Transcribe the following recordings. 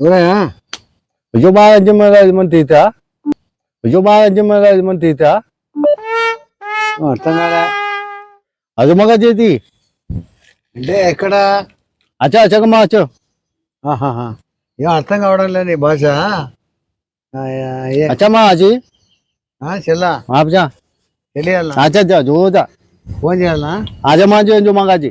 ఎవరయ్యా విజయబాలజమ్మరాజు మంత్రిత విజయబాలజమ్మరాజు మంత్రిత అర్థం కాదా అది మగ చేతి అంటే ఎక్కడ అచ్చా. అచ్చకమ్మా అచ్చో. ఏం అర్థం కావడం లేదు నీ భాష అచ్చమ్మా అచి ఆ, చెల్లా. ఆపచా తెలియాలా అచ్చా జోదా ఫోన్ చేయాలా? ఆజమా జో మగాజీ.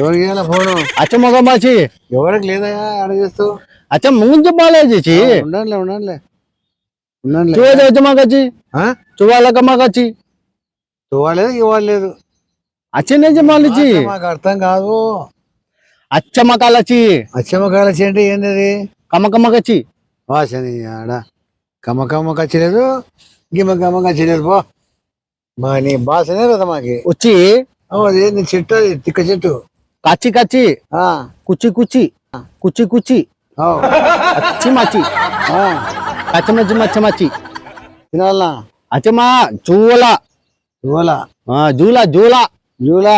ఎవరికి చేయాలా ఫోను? అచ్చ మగ మాచి ఎవరికి లేదయ్యా? ఆడ చేస్తూ. అచ్చ ముందు బాలేజీ ఉండండిలే ఉండండిలే ఉండండిలే చూడదు వచ్చి మగచి ఆ? చూవాలక మగచి ఇవ్వలేదు ఇవ్వలేదు అచ్చ నిజ మాలిచి మాకు అర్థం కాదు. అచ్చ మకాలచి అచ్చమ్మకాయల అంటే ఏంది అది కమక మగచి వాసని ఆడ. కచ్చలేదు గిమ్మ కమ్మ కచ్చలేదు పో. మా నీ భాషనే కదా మాకి? వచ్చి ఏంది చెట్టు తిక్క చెట్టు. కచ్చి కచ్చి. కుచ్చి కుచ్చి. కుచ్చి కుచ్చి. అచ్చి మచ్చి. ఆ, కచ్చమచ్చి మచ్చ మచ్చి తినాలనా? అచ్చమా చూల జూలా జూల. జూల? జూలా.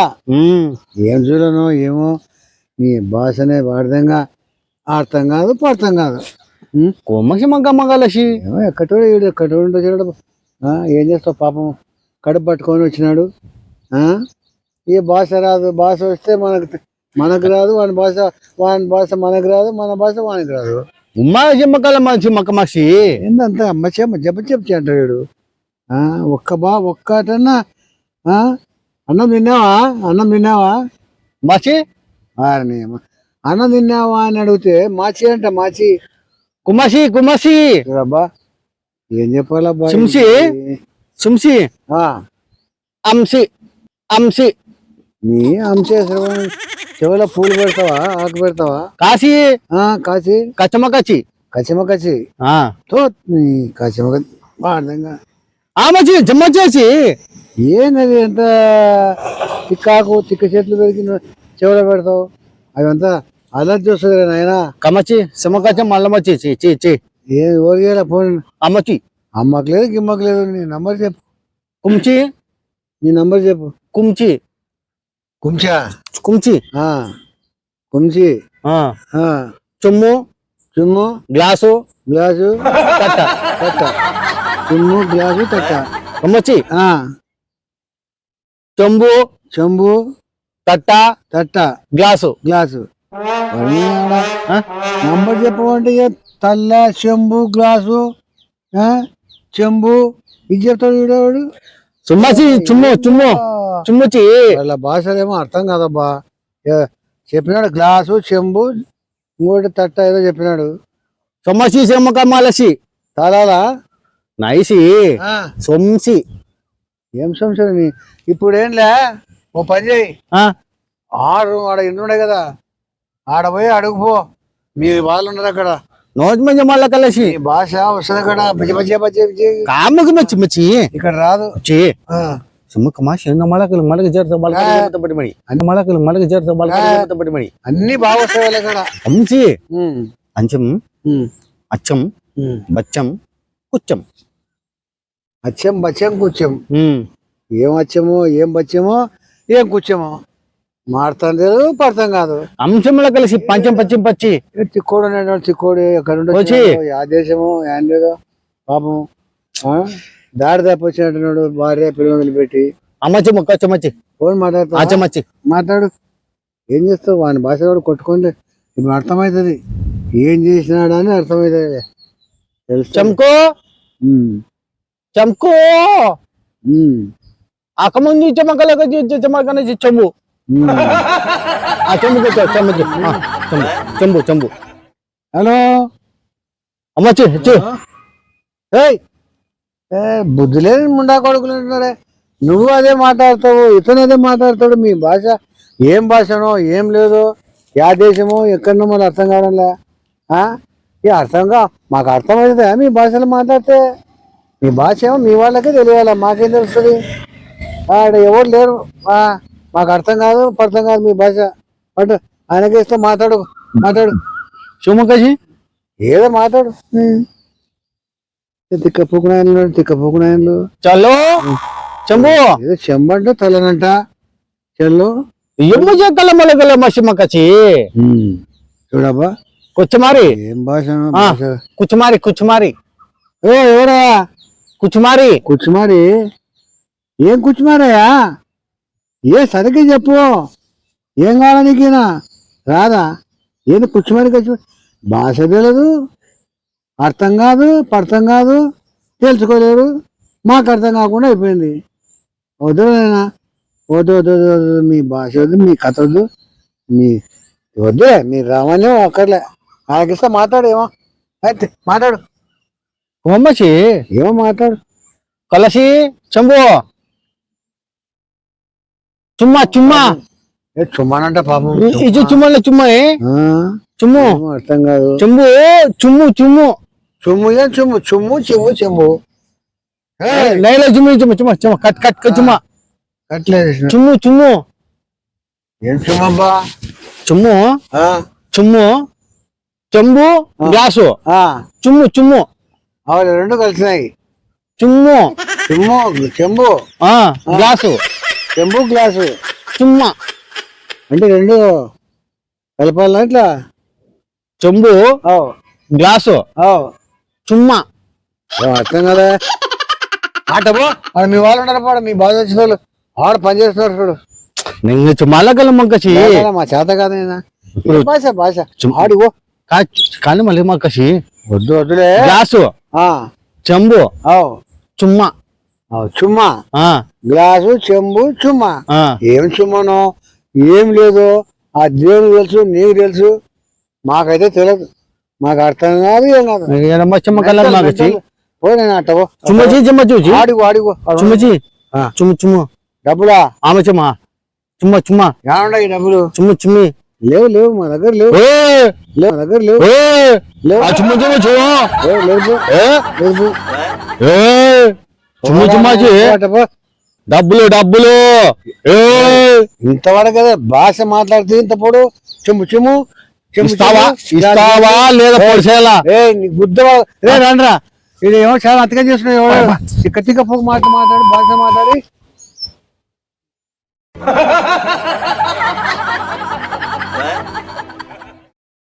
ఏం జూలను ఏమో నీ భాషనే అర్థంగా అర్థం కాదు పర్థం కాదు? కొమ్మకి మగ్గ మగలసి ఎక్కడో ఎక్కడో ఆ, ఏం చేస్తావు పాపం? కడుపు పట్టుకొని వచ్చినాడు ఆ? ఈ భాష రాదు భాష వస్తే మనకు మనకు రాదు వాని భాష వాని భాష మనకు రాదు మన భాష వానికి రాదు ఉమ్మా జిమ్మకల మంచి మక్క మసి ఏందంత అమ్మ చెమ్మ జబ్బ చెప్పి అంటాడు వీడు. ఒక్క బా ఒక్కటన్నా ఆ? అన్నం తిన్నావా అన్నం తిన్నావా మసి వారిని. అన్నం తిన్నావా అని అడిగితే మాచి అంట మాచి కుమసి కుమసి అబ్బా ఏం చెప్పాలబ్బా చింసి? సుంసి అంసి అంసి నీ అంశేశ్వరం చెవులో పూలు పెడతావా ఆకు పెడతావా? కాచి కచ్చమకచి కచ్చిమ కచ్చి తో కచ్చిమ కచ్చి అర్థంగా. ఆ మచి జమ్మచేసి. ఏంది ఎంత తిక్కాకు తిక్క చెట్లు పెరిగిన చెవులో పెడతావు? అవంతా అలర్జీ వస్తుంది నాయన. కమచి సిమకచ్చ మల్ల మచి చి చి చి. ఏ ఓరిగేలా ఫోన్. అమ్మచి అమ్మకు లేదు గిమ్మకు లేదు నీ నంబర్ చెప్పు. కుంచి నీ నంబర్ చెప్పు. కుంచి కుంచా కుంచి ఆ, కుంచి ఆ. ఆ, చుమ్ము. చుమ్ము. గ్లాసు. గ్లాసు. కట్ట తట్ట. చుమ్ము గ్లాసు తట్ట. కమ్మచి ఆ, చెంబు. చెంబు. తట్ట. తట్ట. గ్లాసు. గ్లాసు? నంబర్ చెప్పమంటే తల్ల చెంబు గ్లాసు ఆ, చెంబు. ఇది చెప్తాడు వీడేవాడు చుమ్మచి చుమ్ము చుమ్ము చుమ్ముచి. వాళ్ళ భాషలేమో అర్థం కాదబ్బా. చెప్పినాడు గ్లాసు చెంబు ఇంకోటి తట్ట ఏదో చెప్పినాడు. సొమ్మసి సిమ్మక మలసి తాళాలా? నైసి. ఆ, సొమ్సి ఏం సంవత్సరం ఇప్పుడు ఏంలే ఓ పని చేయి. ఆడ ఇల్లు ఉండే కదా. ఆడ పోయి అడుగుపో మీ వాళ్ళు ఉన్నారు అక్కడ. నోజ్ మంజ మల్ల కలసి భాష. కాముకి మచ్చి మచ్చి. ఇక్కడ రాదు. సుమ్మక మలకలు మలక పడి అన్ని మలకలు మలక పడి అన్ని బాగా వస్తాయి అంచం. అచ్చం. బచ్చం కుచ్చం. అచ్చం బచ్చం. ఏం వచ్చామో ఏం బచ్చమో ఏం కూర్చోమో మాడతాం లేదు పడతాం కాదు. అంశంలో కలిసి పంచం పచ్చిం పచ్చి. ఏ తిక్కోడు అనేవాడు తిక్కోడు ఎక్కడ. వచ్చినాడో, యా దేశమో ఏం లేదో పాపం ఆ? దారి తప్పొచ్చినట్టున్నాడు భార్య పిల్లలు వదిలిపెట్టి. అమ్మచ్చి ముక్క చమ్మచ్చి ఫోన్ మాట్లాడతా ఆచమచ్చి మాట్లాడు. ఏం చేస్తావు? వాని భాష కూడా కొట్టుకోండి. ఇప్పుడు అర్థమవుతుంది. ఏం చేసినాడు అని అర్థమవుతుంది. తెలుసు చంకో! చంకో! అకముందు చెమకలక చెమకన చెంబు హలో? హెచ్చు ఏయ్! ఏ బుద్ధి లేని ముండా కొడుకులు అంటున్నారే. నువ్వు అదే మాట్లాడతావు ఇతను అదే మాట్లాడతాడు. మీ భాష ఏం భాషనో ఏం లేదో యా దేశమో ఎక్కడనో మనకు అర్థం కావడంలే. ఆ? ఈ అర్థంగా మాకు అర్థమవుతుందా మీ భాషలో మాట్లాడితే? మీ భాష ఏమో మీ వాళ్ళకే తెలియాలా? మాకేం తెలుస్తుంది? ఆడ ఎవరు లేరు? మాకు అర్థం కాదు అర్థం కాదు మీ భాష. అటు ఆయనకి ఇస్తే మాట్లాడు మాట్లాడు. శివముఖజీ ఏదో మాట్లాడు. తిక్క పూకునాయన్లు తిక్క పూకునాయన్లు చలో చెంబు? ఏదో చెంబంట తలనంట చెల్లు? ఎమ్మ చెక్కల మొలకల మసి మక్కచి ఉమ్. చూడబ్బా. కుచ్చమారి ఏం. భాష? కుచ్చమారి కుచ్చమారి ఏ ఎవరా? కుచ్చమారి కూర్చుమారి? ఏం కూర్చుమారయ్యా? ఏ సరిగ్గా చెప్పు? ఏం కావాలా నీకేనా రాదా ఏంది కూర్చుమారి కూర్చు భాష తెలియదు అర్థం కాదు పడతాం కాదు తెలుసుకోలేరు. మాకు అర్థం కాకుండా అయిపోయింది. వద్దు నాయనా. వద్దు వద్దు వద్దు, వద్దు మీ భాష వద్దు మీ కథ వద్దు. మీ వద్దే మీరు రామని అక్కర్లే ఆయనకిస్తే మాట్లాడేమో అయితే మాట్లాడు. ఓమసి ఏమో మాట్లాడు. కలసి చెంబు చుమ్మా చుమ్మా. చుమ్మానంట పాపం ఇది చుమ్మలే చుమ్మ. ఏ? ఆ, చుమ్ము. అర్థం కాదు. చెంబు చుమ్ము చుమ్ము. చుమ్ము ఏం చుమ్ము? చుమ్ము చెమ్ము చెమ్ము. నైలో చుమ్ము చుమ్ము చుమ్మ చుమ్మ. Cut cut చుమ్మ. కట్లేదు చుమ్ము చుమ్ము. ఏం చుమ్మబ్బా చుమ్ము. చుమ్ము. చెంబు గ్లాసు చుమ్ము చుమ్ము. అవును రెండు కలిసినాయి. చుమ్ము. చుమ్ము చెంబు. గ్లాసు చెంబు గ్లాసు. చుమ్మ. అంటే రెండు కలపాలా ఇట్లా? చెంబు గ్లాసు. చుమ్మ. అర్థం కదా ఆటబో ఆడ మీ వాళ్ళు ఉన్నారు పాడ మీ బాధ వచ్చిన వాళ్ళు ఆడ పని చేస్తున్నారు చూడు. నింగ చుమ్మాలకల మంకసి లేకపోతే మా చేత కాదు నాయనా. ఏ భాష భాష ఆడిగో కానీ మళ్ళీ మంకసి వద్దు వద్దులే. గ్లాసు. చెంబు. చుమ్మ. చుమ్మా. గ్లాసు చెంబు చుమ్మా. ఏం చుమ్మనో ఏం లేదు ఆ దేవుని తెలుసు నీకు తెలుసు. మాకైతే తెలియదు మాకు అర్థం కాదు ఏం కాదు. ఎడమ చెమ్మ కలర్ మంకసి పో నేను అట్టవో చుమ్మచి చెమ్మ చూచి ఆడిగో ఆడిగో చుమ్మచి ఆ. చుమ్ము చుమ్ము. డబ్బులా? ఆమె చెమ్మ. చుమ్మ చుమ్మ. ఏమండయి డబ్బులు? చుమ్ము చుమ్మి. లేవు లేవు మా దగ్గర లేవు. లేవు మా దగ్గర లేవు. లేవు. చుమ్ము చుమ్ము లేవు చుమ్ము చుమ్మాచి. డబ్బులు డబ్బులు. ఏ ఇంతవరకు కదా భాష మాట్లాడితే ఇంత పొడు. చెంబు చెమ్ము ఇస్తావా? చెమ్ము. ఇస్తావా? లేదా పొడిసేలా ఏ రే రండ్రా. ఇది ఏమో చాలా అతిగా చేస్తున్నావు పోక మాట మాట్లాడి భాష మాట్లాడి.